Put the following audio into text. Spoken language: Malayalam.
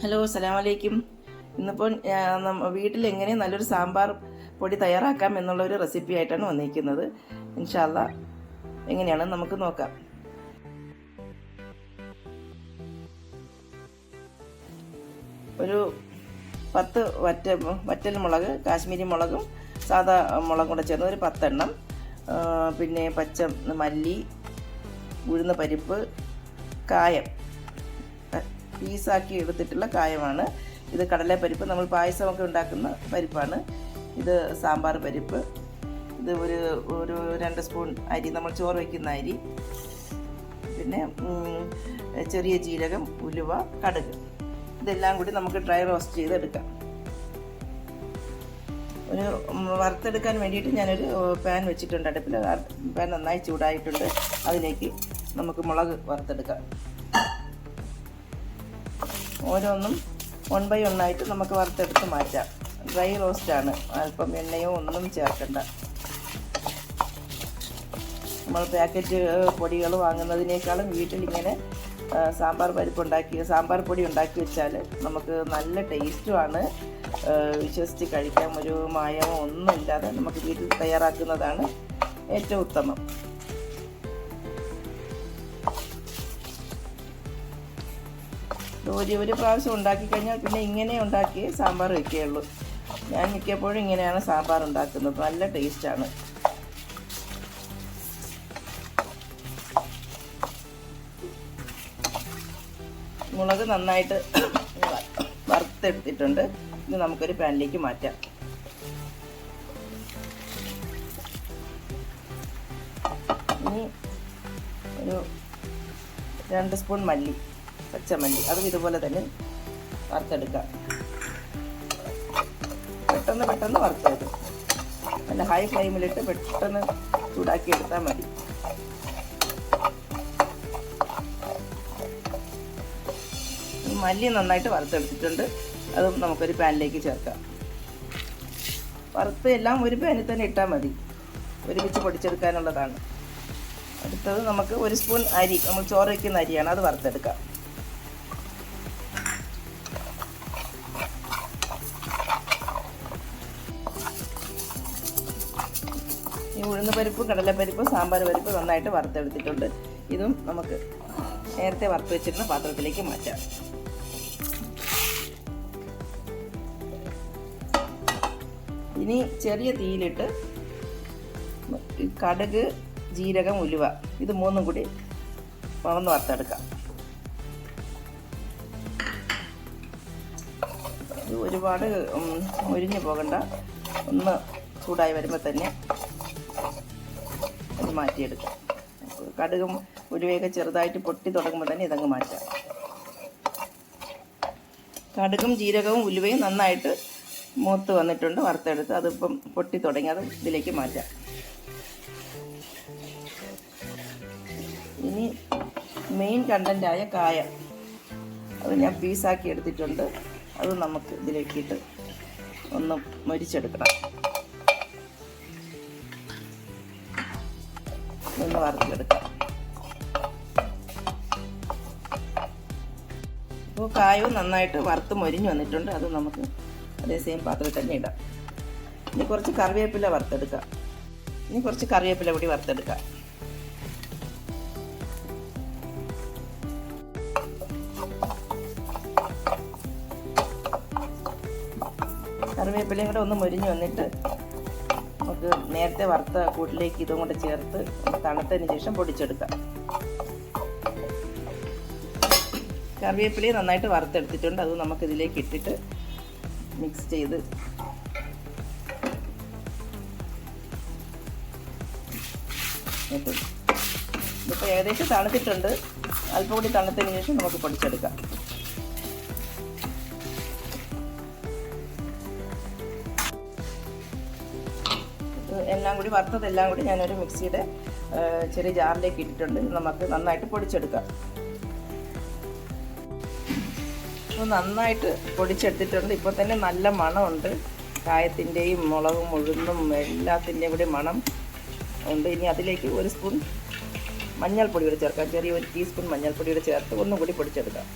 ഹലോ അലൈക്കും ഇന്നിപ്പോൾ വീട്ടിൽ എങ്ങനെ നല്ലൊരു സാമ്പാർ പൊടി തയ്യാറാക്കാം എന്നുള്ള ഒരു റെസിപ്പി ആയിട്ടാണ് വന്നിരിക്കുന്നത്. ഇൻഷാല്ല എങ്ങനെയാണ് നമുക്ക് നോക്കാം. ഒരു പത്ത് വറ്റ വറ്റൽ മുളക് കാശ്മീരി മുളകും സാധാ മുളകും കൂടെ ചേർന്ന് ഒരു പത്തെണ്ണം. പിന്നെ പച്ച മല്ലി ഉഴുന്ന പരിപ്പ് കായം. പീസാക്കി എടുത്തിട്ടുള്ള കായമാണ്. ഇത് കടലപ്പരിപ്പ് നമ്മൾ പായസമൊക്കെ ഉണ്ടാക്കുന്ന പരിപ്പാണ്. ഇത് സാമ്പാർ പരിപ്പ്. ഇത് ഒരു ഒരു രണ്ട് സ്പൂൺ അരി നമ്മൾ ചോറ് വയ്ക്കുന്ന അരി. പിന്നെ ചെറിയ ജീരകം ഉലുവ കടുക്. ഇതെല്ലാം കൂടി നമുക്ക് ഡ്രൈ റോസ്റ്റ് ചെയ്തെടുക്കാം. ഒരു വറുത്തെടുക്കാൻ വേണ്ടിയിട്ട് ഞാനൊരു പാൻ വെച്ചിട്ടുണ്ട്. അടുപ്പിൽ പാൻ നന്നായി ചൂടായിട്ടുണ്ട്. അതിലേക്ക് നമുക്ക് മുളക് വറുത്തെടുക്കാം. ഓരോന്നും വൺ ബൈ ആയിട്ട് നമുക്ക് വറുത്തെടുത്ത് മാറ്റാം. ഡ്രൈ റോസ്റ്റാണ് അല്പം എണ്ണയോ ഒന്നും ചേർക്കണ്ട. നമ്മൾ പാക്കറ്റ് പൊടികൾ വാങ്ങുന്നതിനേക്കാളും വീട്ടിൽ ഇങ്ങനെ സാമ്പാർ പരിപ്പ് ഉണ്ടാക്കി സാമ്പാർ പൊടി ഉണ്ടാക്കി വെച്ചാൽ നമുക്ക് നല്ല ടേസ്റ്റുമാണ് വിശ്വസിച്ച് കഴിക്കാം. ഒരു മായമോ ഒന്നുമില്ലാതെ നമുക്ക് വീട്ടിൽ തയ്യാറാക്കുന്നതാണ് ഏറ്റവും ഉത്തമം. ഒരു ഒരു പ്രാവശ്യം ഉണ്ടാക്കി കഴിഞ്ഞാൽ പിന്നെ ഇങ്ങനെ ഉണ്ടാക്കി സാമ്പാർ വയ്ക്കുകയുള്ളൂ ഞാൻ മിക്കപ്പോഴും ഇങ്ങനെയാണ് സാമ്പാർ ഉണ്ടാക്കുന്നത്. നല്ല ടേസ്റ്റാണ്. മുളക് നന്നായിട്ട് വറുത്തെടുത്തിട്ടുണ്ട്. ഇത് നമുക്കൊരു പാനിലേക്ക് മാറ്റാം. ഇനി ഒരു രണ്ട് സ്പൂൺ മല്ലി. പച്ചമല്ലി. അതും ഇതുപോലെ തന്നെ വറുത്തെടുക്കാം പെട്ടെന്ന് പെട്ടെന്ന് വറുത്തെടുക്കും. നല്ല ഹൈ ഫ്ലെയിമിലിട്ട് പെട്ടെന്ന് ചൂടാക്കി എടുത്താൽ മതി. ഈ മല്ലി നന്നായിട്ട് വറുത്തെടുത്തിട്ടുണ്ട്. അതും നമുക്കൊരു പാനിലേക്ക് ചേർക്കാം. വറുത്ത് എല്ലാം ഒരു പാനിൽ തന്നെ ഇട്ടാൽ മതി. ഒരുമിച്ച് പൊടിച്ചെടുക്കാനുള്ളതാണ്. അടുത്തത് നമുക്ക് ഒരു സ്പൂൺ അരി. നമ്മൾ ചോറ് വയ്ക്കുന്ന അരിയാണ്. അത് വറുത്തെടുക്കാം. ഉഴുന്ന് പരിപ്പ് കടലപ്പരിപ്പ് സാമ്പാർ പരിപ്പ് നന്നായിട്ട് വറുത്തെടുത്തിട്ടുണ്ട്. ഇതും നമുക്ക് നേരത്തെ വറുത്ത് വെച്ചിരുന്ന പാത്രത്തിലേക്ക് മാറ്റാം. ഇനി ചെറിയ തീയിലിട്ട് കടുക് ജീരകം ഉലുവ. ഇത് മൂന്നും കൂടി വറന്ന് വറുത്തെടുക്കാം. ഇത് ഒരുപാട് ഒരിഞ്ഞു പോകണ്ട. ഒന്ന് ചൂടായി വരുമ്പോൾ തന്നെ മാറ്റിയെടുക്കാം. കടുകും ഉലുവയൊക്കെ ചെറുതായിട്ട് പൊട്ടി തുടങ്ങുമ്പോൾ തന്നെ ഇതങ്ങ് മാറ്റാം. കടുകും ജീരകവും ഉലുവയും നന്നായിട്ട് മൂത്ത് വന്നിട്ടുണ്ട് വറുത്തെടുത്ത് അതിപ്പം പൊട്ടി തുടങ്ങി അത് ഇതിലേക്ക് മാറ്റാം. ഇനി മെയിൻ കണ്ടന്റായ കായ. അത് ഞാൻ പീസാക്കി എടുത്തിട്ടുണ്ട്. അത് നമുക്ക് ഇതിലേക്കിട്ട് ഒന്ന് മൊരിച്ചെടുക്കണം. ഒന്ന് വറുത്തെടുക്കാം. ഇപ്പോൾ കായവും നന്നായിട്ട് വറുത്ത് മൊരിഞ്ഞ് വന്നിട്ടുണ്ട്. അത് നമുക്ക് അതേ സെയിം പാത്രത്തിൽ തന്നെ ഇടാം. ഇനി കുറച്ച് കറിവേപ്പില വറുത്തെടുക്കാം. ഇനി കുറച്ച് കറിവേപ്പില കൂടി വറുത്തെടുക്കാം. കറിവേപ്പിലയും കൂടെ ഒന്ന് മൊരിഞ്ഞ് വന്നിട്ട് നമുക്ക് നേരത്തെ വറുത്ത കൂട്ടിലേക്ക് ഇതും കൂടെ ചേർത്ത് തണുത്തതിന് ശേഷം പൊടിച്ചെടുക്കാം. കറിവേപ്പിലയും നന്നായിട്ട് വറുത്തെടുത്തിട്ടുണ്ട്. അത് നമുക്ക് ഇതിലേക്ക് ഇട്ടിട്ട് മിക്സ് ചെയ്ത് എന്നിട്ട് ഏകദേശം തണുത്തിട്ടുണ്ട്. അല്പം കൂടി തണുത്തതിന് ശേഷം നമുക്ക് പൊടിച്ചെടുക്കാം. എല്ലാം കൂടി വറുത്തതെല്ലാം കൂടി ഞാനൊരു മിക്സിയുടെ ചെറിയ ജാറിലേക്ക് ഇട്ടിട്ടുണ്ട്. നമുക്ക് നന്നായിട്ട് പൊടിച്ചെടുക്കാം. അപ്പോൾ നന്നായിട്ട് പൊടിച്ചെടുത്തിട്ടുണ്ട്. ഇപ്പോൾ തന്നെ നല്ല മണമുണ്ട്. കായത്തിന്റെയും മുളകും ഉഴുന്നും എല്ലാത്തിന്റെയും കൂടി മണം ഉണ്ട്. ഇനി അതിലേക്ക് ഒരു സ്പൂൺ മഞ്ഞൾപ്പൊടി കൂടി ചേർക്കാം. ചെറിയ ഒരു ടീസ്പൂൺ മഞ്ഞൾപ്പൊടി കൂടി ചേർത്ത് ഒന്നും കൂടി പൊടിച്ചെടുക്കാം.